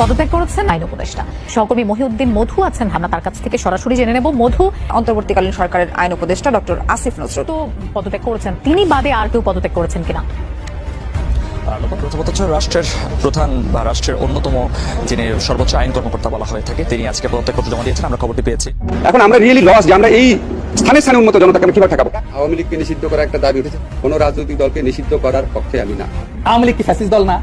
পদত্যাগ করেছেন আইন উপদেষ্টা। সহকর্মী মহিউদ্দিন মধু আছেন আমরা তার কাছ থেকে সরাসরি জেনে নেব। মধু অন্তর্বর্তীকালীন সরকারের আইন উপদেষ্টা ডক্টর আসিফ নজরুল। তো পদত্যাগ করেছেন তিনি বাদে আর কেউ পদত্যাগ করেছেন কিনা? প্রথমত হচ্ছে রাষ্ট্রের প্রধান বা রাষ্ট্রের অন্যতম যিনি সর্বোচ্চ আইন কর্মকর্তা বলা হয়ে থাকে তিনি আজকে পদত্যাগ করতে জমা দিয়েছেন আমরা খবরটি পেয়েছি। এখন আমরা রিয়েলি লস যে আমরা এই স্থানে স্থানে উন্নত জনতাকে আমরা কীভাবে ঠেকাবো? আওয়ামী লীগকে নিষিদ্ধ করার একটা দাবি উঠেছে। কোন রাজনৈতিক দলকে নিষিদ্ধ করার পক্ষে আমি না। আওয়ামী লীগ কি ফ্যাসিস্ট দল না?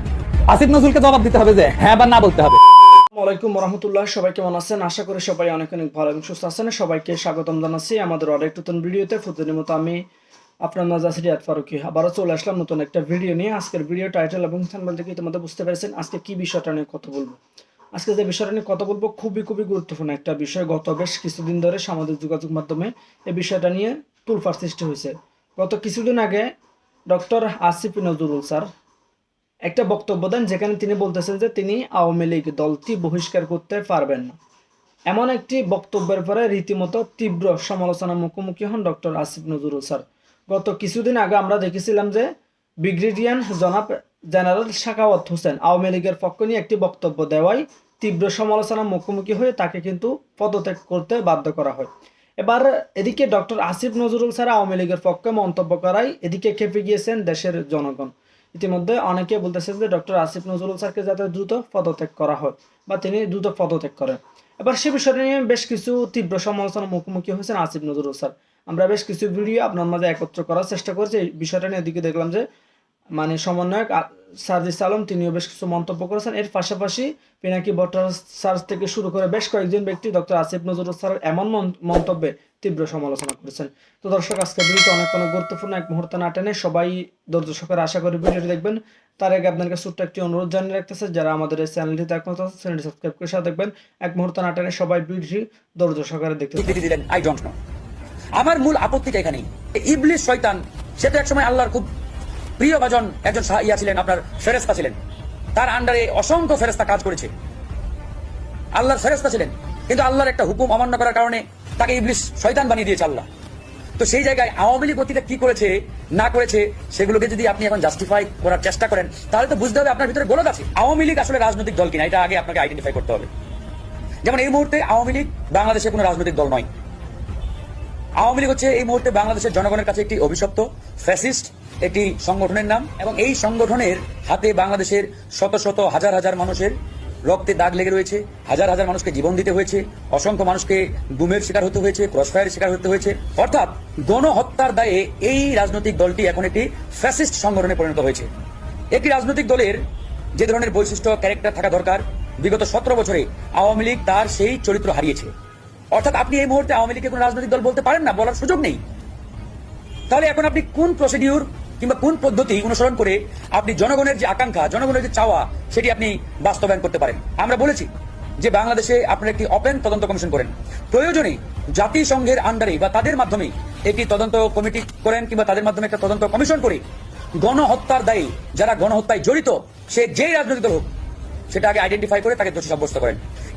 আসিফ নজরুলকে জবাব দিতে হবে যে হ্যাঁ বা না বলতে হবে। আসসালামাইকুম রহমতুল্লাহ সবাই কেমন আছেন? আশা করি সবাই অনেক অনেক ভালো এবং সুস্থ আছেন। সবাইকে স্বাগতম জানাচ্ছি আমাদের আরেক নতুন ভিডিওতে। মতো আমি আপনার আছি রিয়াদ ফারুকি। আবারও চলে আসলাম নতুন একটা ভিডিও নিয়ে। আজকের ভিডিও টাইটেল এবং থেকে তোমাদের বুঝতে পেরেছেন আজকে কি বিষয়টা নিয়ে কথা বলব। আজকে যে বিষয়টা নিয়ে কথা বলব খুবই খুবই গুরুত্বপূর্ণ একটা বিষয়। গত বেশ কিছুদিন ধরে সামাজিক যোগাযোগ মাধ্যমে এই বিষয়টা নিয়ে তুলফার সৃষ্টি হয়েছে। গত কিছুদিন আগে ডক্টর আসিফ নজরুল স্যার একটা বক্তব্য দেন যেখানে তিনি বলতেছেন যে তিনি আওয়ামী লীগ দলটি বহিষ্কার করতে পারবেন না। এমন একটি বক্তব্যের পরে রীতিমতো তীব্র সমালোচনার মুখোমুখি হন ডক্টর আসিফ নজরুল স্যার। গত কিছুদিন আগে আমরা দেখেছিলাম যে ব্রিগেডিয়ান জনাব জেনারেল শাকাওয়াত হোসেন আওয়ামী লীগের পক্ষ নিয়ে একটি বক্তব্য দেওয়ায় তীব্র সমালোচনার মুখোমুখি হয়ে তাকে কিন্তু পদত্যাগ করতে বাধ্য করা হয়। এবার এদিকে ডক্টর আসিফ নজরুল স্যার আওয়ামী লীগের পক্ষে মন্তব্য করায় এদিকে খেপে গিয়েছেন দেশের জনগণ। ইতিমধ্যে অনেকে বলতেছেন যে ডক্টর আসিফ নজরুল স্যারকে যাতে দ্রুত পদত্যাগ করা হয়, বা তিনি দ্রুত পদত্যাগ করেন। এবার সে বিষয়টা নিয়ে বেশ কিছু তীব্র সমালোচনার মুখোমুখি হয়েছেন আসিফ নজরুল স্যার। আমরা বেশ কিছু ভিডিও আপনার মাঝে একত্র করার চেষ্টা করেছি। এই বিষয়টা নিয়ে এদিকে দেখলাম যে মানে সমন্বয়ক সার্জিস আলম, তিনিও বেশ কিছু মন্তব্য করেছেন। এর পাশাপাশি পিনাকি ভট্টাচার্য থেকে শুরু করে বেশ কয়েকজন ব্যক্তি ডক্টর আসিফ নজরুল স্যারের এমন মন্তব্যে তীব্র সমালোচনা করেছেন। তো দর্শক আজকে ভিডিওটা অনেক অনেক গুরুত্বপূর্ণ। এক মুহূর্ত না টেনে সবাই সহকারে আশা করি ভিডিওটি দেখবেন। তার আগে আপনাদের ছোট্ট একটি অনুরোধ জানিয়ে রাখতেছে, যারা আমাদের এই চ্যানেলটিতে একমত আছে চ্যানেলটি সাবস্ক্রাইব করে সাথে দেখবেন এক মুহূর্ত না টেনে সবাই ভিডিওটি সহকারে দেখতে। দিলেন আই ডোন্ট নো আমার মূল আপত্তিটা এখানেই। ইবলিস শয়তান, সে তো একসময় আল্লাহর খুব প্রিয় ভাজন একজন ইয়া ছিলেন, আপনার ফেরেস্তা ছিলেন। তার আন্ডারে অসংখ্য ফেরেস্তা কাজ করেছে। আল্লাহর ফেরেস্তা ছিলেন। কিন্তু আল্লাহর একটা হুকুম অমান্য করার কারণে তাকে ইবলিস শয়তান বানিয়ে দিয়েছে আল্লাহ। তো সেই জায়গায় আওয়ামী লীগ অতীতে কি করেছে, না করেছে, সেগুলোকে যদি আপনি এখন জাস্টিফাই করার চেষ্টা করেন, তাহলে তো বুঝতে হবে আপনার ভিতরে গোলক আছে। আওয়ামী লীগ আসলে রাজনৈতিক দল কিনা, এটা আগে আপনাকে আইডেন্টিফাই করতে হবে। যেমন এই মুহূর্তে আওয়ামী লীগ বাংলাদেশের কোনো রাজনৈতিক দল নয়। আওয়ামী লীগ হচ্ছে এই মুহূর্তে বাংলাদেশের জনগণের কাছে একটি অভিশপ্ত ফ্যাসিস্ট একটি সংগঠনের নাম, এবং এই সংগঠনের হাতে বাংলাদেশের শত শত, হাজার হাজার মানুষের রক্তে দাগ লেগে রয়েছে, হাজার হাজার মানুষকে জীবন দিতে হয়েছে, অসংখ্য মানুষকে গুমের শিকার হতে হয়েছে, ক্রসফায়ারের শিকার হতে হয়েছে। অর্থাৎ গণহত্যার দায়ে এই রাজনৈতিক দলটি এখন একটি ফ্যাসিস্ট সংগঠনে পরিণত হয়েছে। একটি রাজনৈতিক দলের যে ধরনের বৈশিষ্ট্য, ক্যারেক্টার থাকা দরকার, বিগত সতেরো বছরে আওয়ামী লীগ তার সেই চরিত্র হারিয়েছে। অর্থাৎ আপনি এই মুহূর্তে আওয়ামী লীগকে কোনো রাজনৈতিক দল বলতে পারেন না, বলার সুযোগ নেই। তাহলে এখন আপনি কোন প্রসিডিউর কিংবা কোন পদ্ধতি অনুসরণ করে আপনি জনগণের যে আকাঙ্ক্ষা, জনগণের যে চাওয়া, সেটি আপনি বাস্তবায়ন করতে পারেন। আমরা বলেছি যে বাংলাদেশে আপনারা একটি ওপেন তদন্ত কমিশন করেন। প্রয়োজনে জাতিসংঘের আন্ডারে বা তাদের মাধ্যমে একটি তদন্ত কমিটি করেন কিংবা তাদের মাধ্যমে একটা তদন্ত কমিশন করে গণহত্যার দায়ী যারা গণহত্যায় জড়িত, সে যেই রাজনৈতিক দল হোক, সেটা আগে আইডেন্টিফাই করে তাকে দোষী সাব্যস্ত করেন।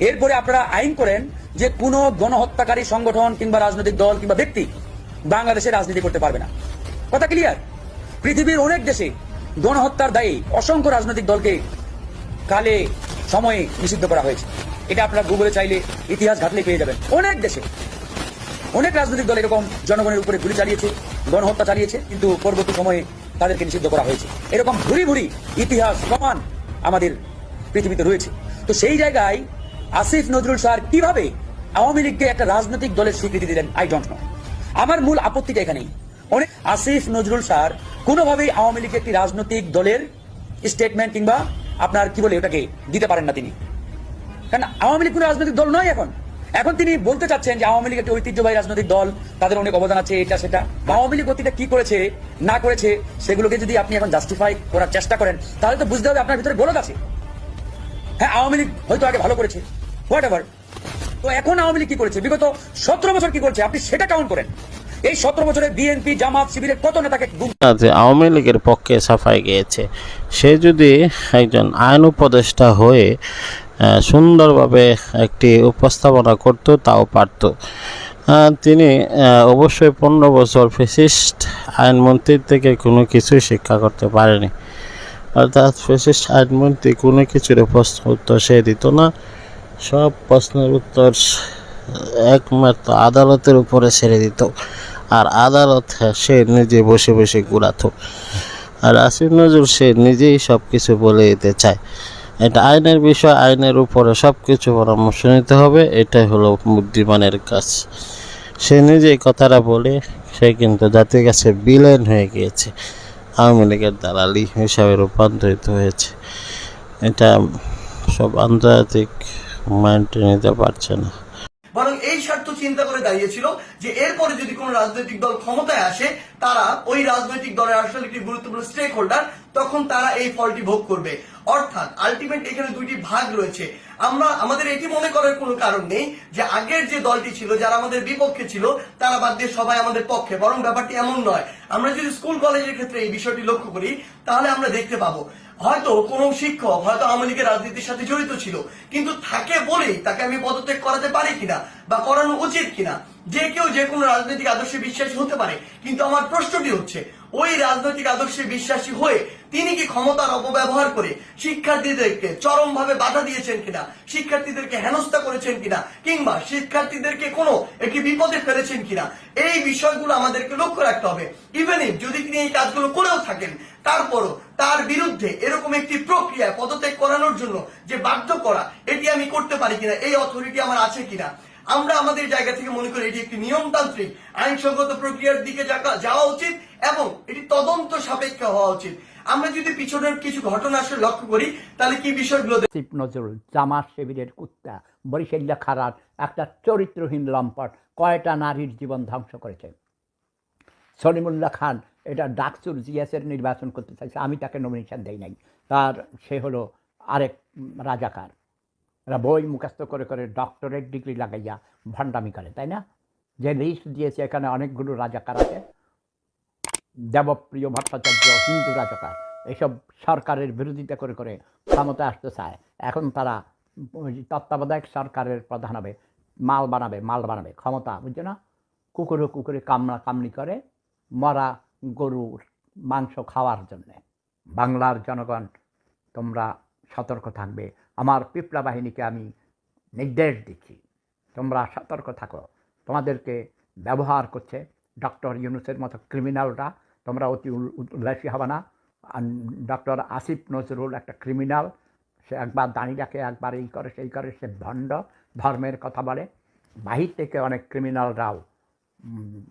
এরপরে আপনারা আইন করেন যে কোনো গণহত্যাকারী সংগঠন কিংবা রাজনৈতিক দল কিংবা ব্যক্তি বাংলাদেশে রাজনীতি করতে পারবে না। কথা ক্লিয়ার পৃথিবীর অনেক দেশে গণহত্যার দায়ে অসংখ্য রাজনৈতিক দলকে কালে সময়ে নিষিদ্ধ করা হয়েছে। এটা আপনারা গুগলে চাইলে ইতিহাস ঘাটলে পেয়ে যাবেন। অনেক দেশে অনেক রাজনৈতিক দল এরকম জনগণের উপরে গুলি চালিয়েছে, গণহত্যা চালিয়েছে, কিন্তু পরবর্তী সময়ে তাদেরকে নিষিদ্ধ করা হয়েছে। এরকম ভুরি ভুরি ইতিহাস, প্রমাণ আমাদের পৃথিবীতে রয়েছে। তো সেই জায়গায় আসিফ নজরুল স্যার কীভাবে আওয়ামী লীগকে একটা রাজনৈতিক দলের স্বীকৃতি দিলেন আই ডোন্ট নো আমার মূল আপত্তিটা এখানেই। অনেক আসিফ নজরুল স্যার কোনোভাবেই আওয়ামী লীগকে একটি রাজনৈতিক দলের স্টেটমেন্ট কিংবা আপনার কি বলে ওটাকে দিতে পারেন না তিনি। কারণ আওয়ামী লীগ কোনো রাজনৈতিক দল নয় এখন। এখন তিনি বলতে চাচ্ছেন যে আওয়ামী লীগ একটি ঐতিহ্যবাহী রাজনৈতিক দল, তাদের অনেক অবদান আছে, এটা সেটা। আওয়ামী লীগ অতীতে কি করেছে, না করেছে, সেগুলোকে যদি আপনি এখন জাস্টিফাই করার চেষ্টা করেন, তাহলে তো বুঝতে হবে আপনার ভিতরে গোলক আছে। হ্যাঁ আওয়ামী লীগ হয়তো আগে ভালো করেছে। হোয়াট এভার তো এখন আওয়ামী লীগ কি করেছে? বিগত সতেরো বছর কি করেছে? আপনি সেটা কাউন্ট করেন। এই সতেরো বছরে বিএনপি, জামাত, শিবিরের কত নেতাকে আওয়ামী লীগের পক্ষে সাফাই গিয়েছে, সে যদি একজন আইন উপদেষ্টা হয়ে সুন্দরভাবে একটি উপস্থাপনা করত, তাও পারত। তিনি অবশ্যই পনেরো বছর ফেসিস্ট আইনমন্ত্রীর থেকে কোনো কিছুই শিক্ষা করতে পারেনি। অর্থাৎ ফেসিস্ট আইনমন্ত্রী কোনো কিছুর প্রশ্ন উত্তর সে দিত না। সব প্রশ্নের উত্তর একমাত্র আদালতের উপরে ছেড়ে দিত। আর আদালত সে নিজে বসে বসে ঘুরাতো আর আসিফ নজরুল সে নিজেই সব কিছু বলে দিতে চায়। এটা আইনের বিষয়, আইনের উপরে সব কিছু পরামর্শ নিতে হবে, এটাই হলো বুদ্ধিমানের কাজ। সে নিজেই কথাটা বলে, সে কিন্তু জাতির কাছে বিলেন হয়ে গিয়েছে। আওয়ামী লীগের দালালি হিসাবে রূপান্তরিত হয়েছে। এটা সব আন্তর্জাতিক মাইন্ড নিতে পারছে না। বরং এই স্বার্থ চিন্তা করে দাঁড়িয়েছিল যে এরপরে যদি কোনো রাজনৈতিক দল ক্ষমতায় আসে, তারা ওই রাজনৈতিক দলের আসলে একটি গুরুত্বপূর্ণ স্টেক হোল্ডার তখন তারা এই ফলটি ভোগ করবে। অর্থাৎ আলটিমেট এখানে দুইটি ভাগ রয়েছে। আমরা, আমাদের এটি মনে করার কোনো কারণ নেই যে আগের যে দলটি ছিল, যারা আমাদের বিপক্ষে ছিল, তারা বাদ দিয়ে সবাই আমাদের পক্ষে। বরং ব্যাপারটি এমন নয়। আমরা যদি স্কুল, কলেজের ক্ষেত্রে এই বিষয়টি লক্ষ্য করি, তাহলে আমরা দেখতে পাবো। হয়তো কোনো শিক্ষক, হয়তো আওয়ামী লীগের রাজনীতির সাথে জড়িত ছিল, কিন্তু থাকে বলেই তাকে আমি পদত্যাগ করাতে পারি কিনা বা করানো উচিত কিনা, যে কেউ যে কোনো রাজনৈতিক আদর্শে বিশ্বাসী হতে পারে। কিন্তু আমার প্রশ্নটি হচ্ছে, ওই রাজনৈতিক আদর্শে বিশ্বাসী হয়ে তিনি কি ক্ষমতার অপব্যবহার করে শিক্ষার্থীদেরকে চরমভাবে বাধা দিয়েছেন কিনা? শিক্ষার্থীদেরকে হেনস্থা করেছেন কিনা? কিংবা শিক্ষার্থীদেরকে কোনো একটি বিপদে ফেলেছেন কিনা? এই বিষয়গুলো আমাদেরকে লক্ষ্য রাখতে হবে। ইভেন ইফ যদি তিনি এই কাজগুলো করেও থাকেন, তারপরও তার বিরুদ্ধে এরকম একটি প্রক্রিয়া পদত্যাগ করানোর জন্য যে বাধ্য করা, এটি আমি করতে পারি কিনা, এই অথরিটি আমার আছে কিনা? আমরা আমাদের জায়গা থেকে মনে করি এটি একটি নিয়মতান্ত্রিক, আইনসঙ্গত প্রক্রিয়ার দিকে যাওয়া উচিত এবং এটি তদন্ত সাপেক্ষ হওয়া উচিত। আমরা যদি পিছনের কিছু ঘটনা আসলে লক্ষ্য করি, তাহলে কি বিষয়গুলো আসিফ নজরুল জামাত শিবিরের কুত্তা বরিশাল্লা খারার, একটা চরিত্রহীন লম্পট, কয়টা নারীর জীবন ধ্বংস করেছে। সলিমুল্লাহ খান, এটা ডাকসুর জিএসের নির্বাচন করতে চাইছে, আমি তাকে নমিনেশন দেই নাই। তার সে হলো আরেক রাজাকার। এরা বই মুখস্থ করে করে ডক্টরেট ডিগ্রি লাগাইয়া ভণ্ডামি করে, তাই না? যে লিস্ট দিয়েছে, এখানে অনেকগুলো রাজাকার আছে। দেবপ্রিয় ভট্টাচার্য, হিন্দু রাজাকার, এসব সরকারের বিরোধিতা করে করে ক্ষমতা আসতে চায়। এখন তারা তত্ত্বাবধায়ক সরকারের প্রধান হবে, মাল বানাবে মাল বানাবে, ক্ষমতা, বুঝছ না? কুকুরে কুকুরে কামড়া কামড়ি করে, মরা গরুর মাংস খাওয়ার জন্যে। বাংলার জনগণ, তোমরা সতর্ক থাকবে। আমার পিপলা বাহিনীকে আমি নির্দেশ দিচ্ছি, তোমরা সতর্ক থাকো। তোমাদেরকে ব্যবহার করছে ডক্টর ইউনুসের মতো ক্রিমিনালরা তোমরা অতি উল- উল্লাসী হবে না। ডক্টর আসিফ নজরুল একটা ক্রিমিনাল সে একবার দাঁড়িয়ে একবার এই করে, সেই করে, সে ভণ্ড, ধর্মের কথা বলে। বাহির থেকে অনেক ক্রিমিনালরাও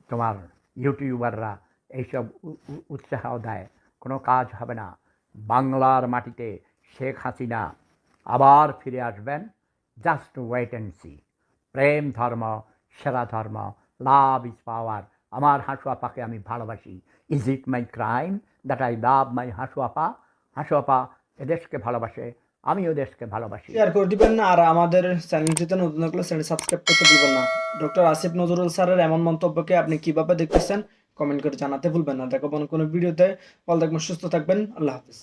তোমার ইউটিউবাররা এইসব উৎসাহ দেয়। কোনো কাজ হবে না। বাংলার মাটিতে শেখ হাসিনা আবার ফিরে আসবেন। Just wait and see. প্রেম ধর্ম, সেরা ধর্ম, লাভ ইজ পাওয়ার। আমার হাঁসুয়াপাকে আমি ভালোবাসি। Is it my crime that I love my হাঁসুয়াপা? হাঁসুয়াপা এদেশকে ভালোবাসে, আমিও দেশকে ভালোবাসি। শেয়ার করে দিবেন না, আর আমাদের চ্যানেলটিতে নতুন থাকলে চ্যানেল সাবস্ক্রাইব করতে ভুলবেন না। ডক্টর আসিফ নজরুল স্যারের এমন মন্তব্যকে আপনি কীভাবে দেখতেছেন কমেন্ট করে জানাতে ভুলবেন না। দেখো কোনো ভিডিওতে ভালো থাকবেন, সুস্থ থাকবেন, আল্লাহ হাফিজ।